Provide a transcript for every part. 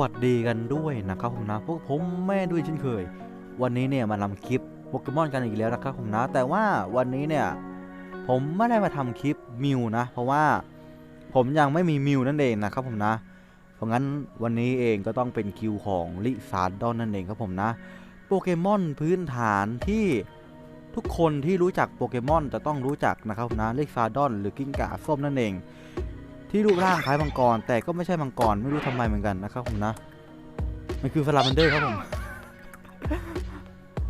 วัสดีกันด้วยนะครับผมนะพวกผมแม่ด้วยเช่นเคย วันนี้เนี่ยมาทำคลิปโปเกมอนกันอีกแล้วนะครับผมนะแต่ว่าวันนี้เนี่ยผมไม่ได้มาทำคลิปมิวนะ เพราะว่าผมยังไม่มีมิวนั่นเองนะครับผมนะ เพราะงั้นวันนี้เองก็ต้องเป็นคิวของลิซาร์ดอนนั่นเองครับผมนะ โปเกมอนพื้นฐานที่ทุกคนที่รู้จักโปเกมอนจะต้องรู้จักนะครับผมนะลิซาร์ดอนหรือกิ้งก่าส้มนั่นเอง ที่รูปร่างคล้ายมังกร แต่ก็ไม่ใช่มังกรไม่รู้ทำไมเหมือนกันนะครับผมนะมันคือฟลามันเดอร์ครับผม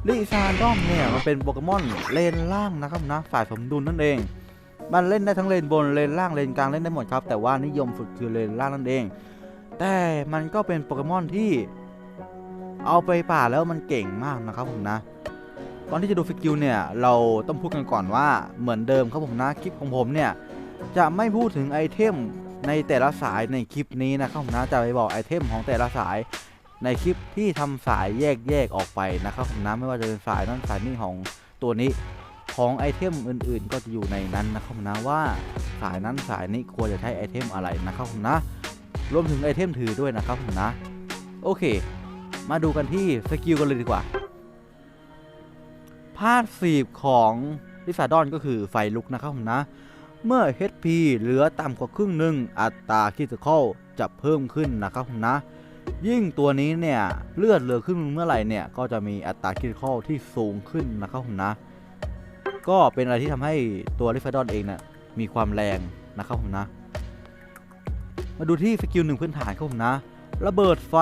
ลิซาร์ดอนเนี่ยมันเป็นโปเกมอนเลนล่างนะครับนะฝ่ายสมดุลนั่นเอง มันเล่นได้ทั้งเลนบนเลนล่างเลนกลางเล่นได้หมดครับ แต่ว่านิยมสุดคือเลนล่างนั่นเอง แต่มันก็เป็นโปเกมอนที่ เอาไปป่าแล้วมันเก่งมากนะครับผมนะก่อนที่จะดูฟิกิลเนี่ยเราต้องพูดกันก่อนว่าเหมือนเดิมครับผมนะคลิปของผมเนี่ย จะไม่พูดถึงไอเทมในแต่ละสายในคลิปนี้นะครับผมนะจะไปบอกไอเทมของแต่ละสายในคลิปที่ทำสายแยกแยกๆออกไปนะครับผมนะไม่ว่าจะเป็นสายนั้นสายนี้ของตัวนี้ของไอเทมอื่นๆ ก็จะอยู่ในนั้นนะครับผมนะว่าสายนั้นสายนี้ควรจะใช้ไอเทมอะไรนะครับผมนะรวมถึงไอเทมถือด้วยนะครับผมนะ โอเค มาดูกันที่สกิลกันเลยดีกว่าพาดสีบของลิซาดอนก็คือไฟลุกนะครับผมนะ เมื่อ HP เหลือต่ำกว่าครึ่งหนึ่งอัตราคิติคอลจะเพิ่มขึ้นนะครับผมนะ ยิ่งตัวนี้เนี่ยเลือดเหลือครึ่งหนึ่งเมื่อไหร่เนี่ยก็จะมีอัตราคิติคอลที่สูงขึ้นนะครับผมนะ ก็เป็นอะไรที่ทำให้ตัวลิฟดอนเองเนี่ยมีความแรงนะครับผมนะ มาดูที่สกิลหนึ่งพื้นฐานครับผมนะ ระเบิดไฟ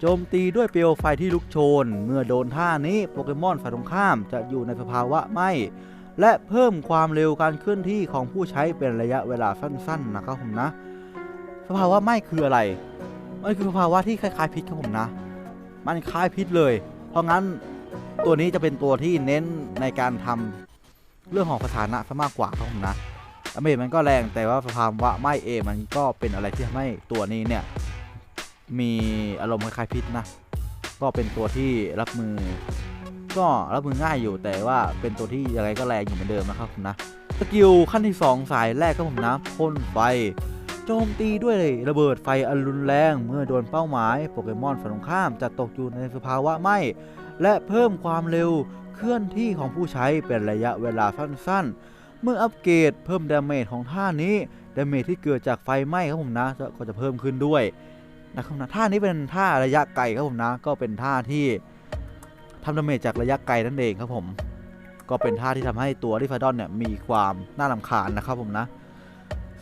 โจมตีด้วยเปลวไฟที่ลุกโชน เมื่อโดนท่านี้โปเกมอนฝ่ายตรงข้ามจะอยู่ในสภาวะไหม และเพิ่มความเร็วการเคลื่อนที่ของผู้ใช้เป็นระยะเวลาสั้น ๆ นะครับผมนะ สภาวะไหม้คืออะไร มันคือสภาวะที่คล้ายๆพิษครับผมนะ มันคล้ายพิษเลย เพราะงั้นตัวนี้จะเป็นตัวที่เน้นในการทำเรื่องของสถานะซะมากกว่าครับผมนะดาเมจมันก็แรงแต่ว่าสภาวะไหม้เองมันก็เป็นอะไรที่ทำให้ตัวนี้เนี่ย มีอารมณ์คล้ายๆพิษนะ ก็เป็นตัวที่รับมือ ก็รับมือง่ายอยู่แต่ว่าเป็นตัวที่ยังไงก็แรงอยู่เหมือนเดิมนะครับผมนะสกิลขั้นที่ 2 สายแรกก็ผมนะพ่นไฟโจมตีด้วยระเบิดไฟอันรุนแรงเมื่อโดนเป้าหมายโปเกมอนฝั่งตรงข้ามจะตกอยู่ในสภาวะไหม้และเพิ่มความเร็วเคลื่อนที่ของผู้ใช้เป็นระยะเวลาสั้นๆ เมื่ออัปเกรดเพิ่มดาเมจของท่านี้ดาเมจที่เกิดจากไฟไหม้ครับผมนะจะก็จะเพิ่มขึ้นด้วยนะครับนะท่านี้เป็นท่าระยะไกลครับผมนะก็เป็นท่าที่ ทำดาเมจจากระยะไกลนั่นเองครับผม ก็เป็นท่าที่ทำให้ตัวริฟาดอนเนี่ยมีความน่ารำคาญนะครับผมนะ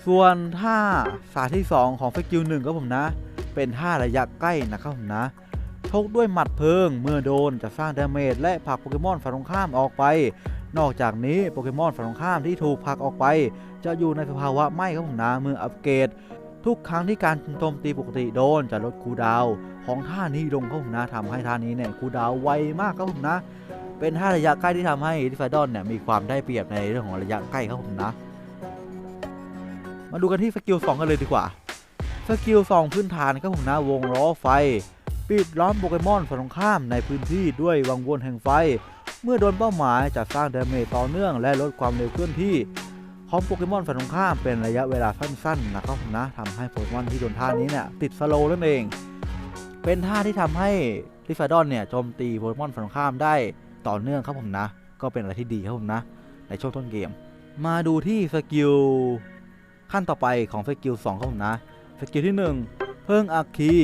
ส่วนท่าสายที่ 2 ของสกิลหนึ่งครับผมนะ เป็นท่าระยะใกล้นะครับผมนะชกด้วยหมัดเพลิง เมื่อโดนจะสร้างดาเมจและผลักโปเกมอนฝั่งตรงข้ามออกไป นอกจากนี้โปเกมอนฝั่งตรงข้ามที่ถูกผลักออกไป จะอยู่ในสภาวะไหม้ครับผมนะเมื่ออัปเกรด ทุกครั้งที่การโจมตีปกติโดนจะลดคูดาวของท่านี้ลงครับผมนะทำให้ท่านี้เนี่ยคูดาวไวมากครับผมนะ เป็นท่าระยะใกล้ที่ทำให้ดิฟาดอนเนี่ยมีความได้เปรียบในเรื่องของระยะใกล้ครับผมนะ มาดูกันที่สกิล2กันเลยดีกว่าสกิล2พื้นฐานครับผมนะวงล้อไฟปิดล้อมโปเกมอนฝั่งตรงข้ามในพื้นที่ด้วยวังวนแห่งไฟ เมื่อโดนเป้าหมายจะสร้างดาเมจต่อเนื่องและลดความเร็วเคลื่อนที่ ของโปเกมอนฝั่งตรงข้ามเป็นระยะเวลาสั้นๆนะครับผมนะทำให้โปเกมอนที่โดนท่านี้เนี่ยติดสโลนั่นเอง เป็นท่าที่ทำให้ลิฟาดอนเนี่ยโจมตีโปเกมอนฝั่งตรงข้ามได้ต่อเนื่องครับผมนะ ก็เป็นอะไรที่ดีครับผมนะ ในช่วงต้นเกม มาดูที่สกิลขั้นต่อไปของสกิล2ครับผมนะสกิลที่ 1 เพิ่งอัคคี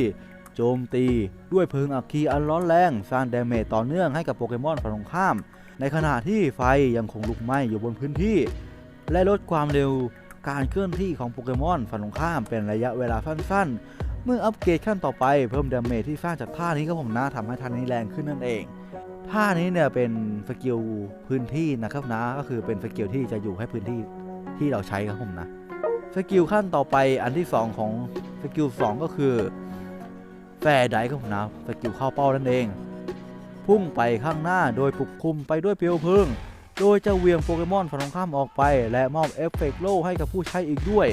โจมตี ด้วยเพลิงอัคคีอันร้อนแรงสร้างเดเมจต่อเนื่องให้กับโปเกมอนฝั่งตรงข้าม ในขณะที่ไฟยังคงลุกไหม้อยู่บนพื้นที่ และลดความเร็วการเคลื่อนที่ของโปเกมอนฝั่งตรงข้ามเป็นระยะเวลาสั้นๆ เมื่ออัปเกรดขั้นต่อไปเพิ่มดาเมจที่สร้างจากท่านี้ครับผมนะทำให้ท่านี้แรงขึ้นนั่นเอง ท่านี้เนี่ยเป็นสกิลพื้นที่นะครับนะก็คือเป็นสกิลที่จะอยู่ให้พื้นที่ที่เราใช้ครับผมนะสกิลขั้นต่อไปอันที่ 2 ของสกิล2ก็คือแฟร์ไดครับผมนะสกิลเข้าเป้านั่นเอง พุ่งไปข้างหน้าโดยปกคุมไปด้วยเปลวเพลิง โดยจะเวียงโปเกมอนฝั่งตรงข้ามออกไป และมอบเอฟเฟกต์โล่ให้กับผู้ใช้อีกด้วย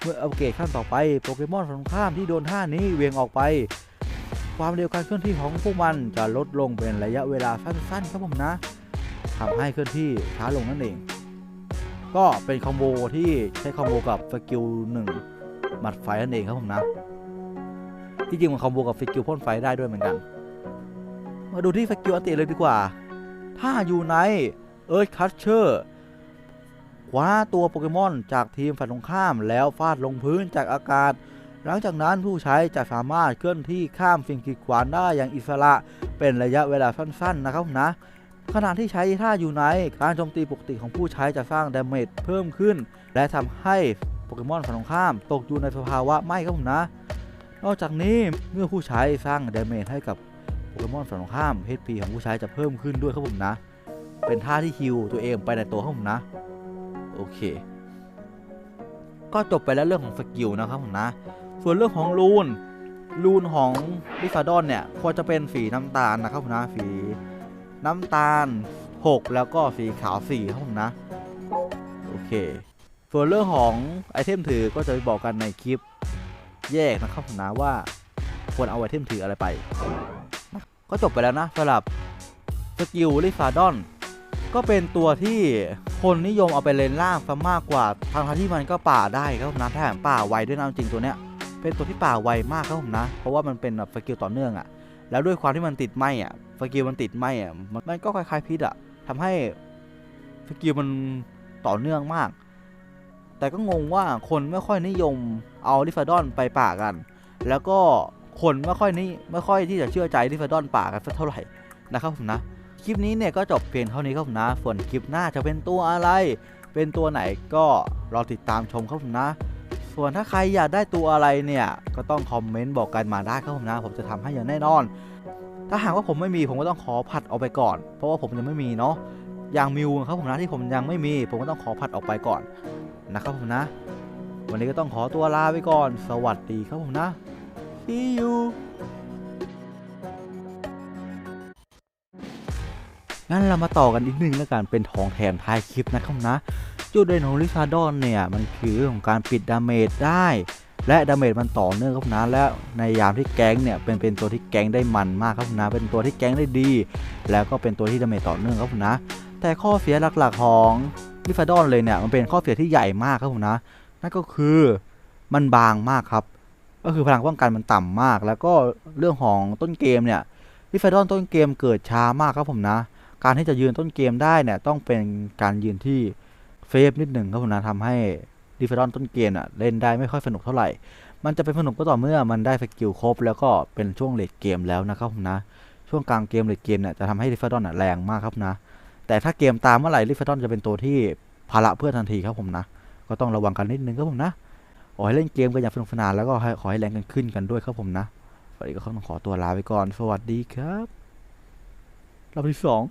เมื่ออัปเกรดขั้นต่อไปโปเกมอนฝั่งตรงข้ามที่โดนท่านี้เวียงออกไป ความเร็วการเคลื่อนที่ของพวกมันจะลดลงเป็นระยะเวลาสั้นๆครับผมนะทำให้เคลื่อนที่ช้าลงนั่นเอง ก็เป็นคอมโบที่ใช้คอมโบกับสกิลหนึ่งหมัดไฟนั่นเองครับผมนะที่จริงมันคอมโบกับสกิลพ่นไฟได้ด้วยเหมือนกัน มาดูที่สกิลอันติเลยดีกว่า ถ้าอยู่ใน เอิร์ธคัชเชอร์คว้าตัวโปเกมอนจากทีมฝ่ายตรงข้ามแล้วฟาดลงพื้นจากอากาศ หลังจากนั้นผู้ใช้จะสามารถเคลื่อนที่ข้ามสิ่งกีดขวางได้อย่างอิสระเป็นระยะเวลาสั้นๆนะครับนะ ขณะที่ใช้ท่าอยู่ในการโจมตีปกติของผู้ใช้จะสร้างดาเมจเพิ่มขึ้น และทำให้โปเกมอนฝั่งตรงข้าม ตกอยู่ในสภาวะไหม้ครับผมนะ นอกจากนี้เมื่อผู้ใช้สร้างดาเมจให้กับโปเกมอนฝั่งตรงข้าม HP ของผู้ใช้จะเพิ่มขึ้นด้วยครับผมนะ เป็นท่าที่ฮิวตัวเองไปในตัวครับผมนะ โอเค ก็จบไปแล้วเรื่องของสกิลนะครับผมนะ ส่วนเรื่องของรูนรูนของลิฟาดอนเนี่ยควรจะเป็นสีน้ำตาลนะครับผมนะสีน้ำตาล 6 แล้วก็สีขาว4ครับผมนะ โอเค ส่วนเรื่องของไอเทมถือก็จะไปบอกกันในคลิปแยกนะครับผมนะว่าควรเอาไอเทมถืออะไรไป ก็จบไปแล้วนะสำหรับสกิลลิฟาดอน ก็เป็นตัวที่คนนิยมเอาไปเลนล่างซะมากกว่าทางที่มันก็ป่าได้ครับผมนะแถมป่าไวด้วยนะจริงตัวเนี้ยเป็นตัวที่ป่าไวมากครับผมนะ เพราะว่ามันเป็นแบบสกิลต่อเนื่องอะ่ะ แล้วด้วยความที่มันติดไหมอะ่ะสกิลมันติดไหมอะ่ะมันก็คล้ายๆพิษอะ่ะทำให้สกิลมันต่อเนื่องมาก แต่ก็งงว่าคนไม่ค่อยนิยมเอาลิฟาดอนไปป่ากัน แล้วก็คนไม่ค่อยนี่ไม่ค่อยที่จะเชื่อใจลิฟาดอนป่ากันสักเท่าไหร่นะครับผมนะ คลิปนี้เนี่ยก็จบเพียงเท่านี้ครับผมนะ ส่วนคลิปหน้าจะเป็นตัวอะไร เป็นตัวไหนก็รอติดตามชมครับผมนะ ส่วนถ้าใครอยากได้ตัวอะไรเนี่ยก็ต้องคอมเมนต์บอกกันมาได้ครับผมนะ ผมจะทำให้อย่างแน่นอน ถ้าหากว่าผมไม่มีผมก็ต้องขอผัดออกไปก่อน เพราะว่าผมยังไม่มีเนาะ อย่างมิวครับผมนะที่ผมยังไม่มี ผมก็ต้องขอผัดออกไปก่อนนะครับผมนะ วันนี้ก็ต้องขอตัวลาไปก่อน สวัสดีครับผมนะ see you งั้นเรามาต่อกันอีกหนึ่งแล้วกันเป็นทองแถมท้ายคลิปนะครับนะ จุดเด่นของลิซาดอนเนี่ย มันคือเรื่องของการปิดดาเมจได้ และดาเมจมันต่อเนื่องครับนะ และในยามที่แก๊งเนี่ยเป็นเป็นตัวที่แก๊งได้มันมากครับนะ เป็นตัวที่แก๊งได้ดี แล้วก็เป็นตัวที่ดาเมจต่อเนื่องครับนะ แต่ข้อเสียหลักๆของลิซาดอนเลยเนี่ยมันเป็นข้อเสียที่ใหญ่มากครับผมนะ นั่นก็คือมันบางมากครับ ก็คือพลังป้องกันมันต่ำมาก แล้วก็เรื่องของต้นเกมเนี่ยลิซาดอนต้นเกมเกิดช้ามากครับผมนะ การที่จะยืนต้นเกมได้เนี่ยต้องเป็นการยืนที่เฟฟนิดหนึ่งครับผมนะทำให้ดิฟดอนต้นเกมอะเล่นได้ไม่ค่อยสนุกเท่าไหร่ มันจะเป็นสนุกก็ต่อเมื่อมันได้สกิลครบ แล้วก็เป็นช่วงเลดเกมแล้วนะครับผมนะ ช่วงกลางเกมเลดเกมเนี่ยจะทำให้ดิฟดอนอะแรงมากครับนะ แต่ถ้าเกมตามเมื่อไหร่ดิฟดอนจะเป็นตัวที่ภาระเพื่อทันทีครับผมนะ ก็ต้องระวังกันนิดนึงครับผมนะขอให้เล่นเกมกันอย่างสนุกสนานแล้วก็ขอให้แรงกันขึ้นกันด้วยครับผมนะวันนี้ก็ต้องขอตัวลาไปก่อน สวัสดีครับรอบที่สอง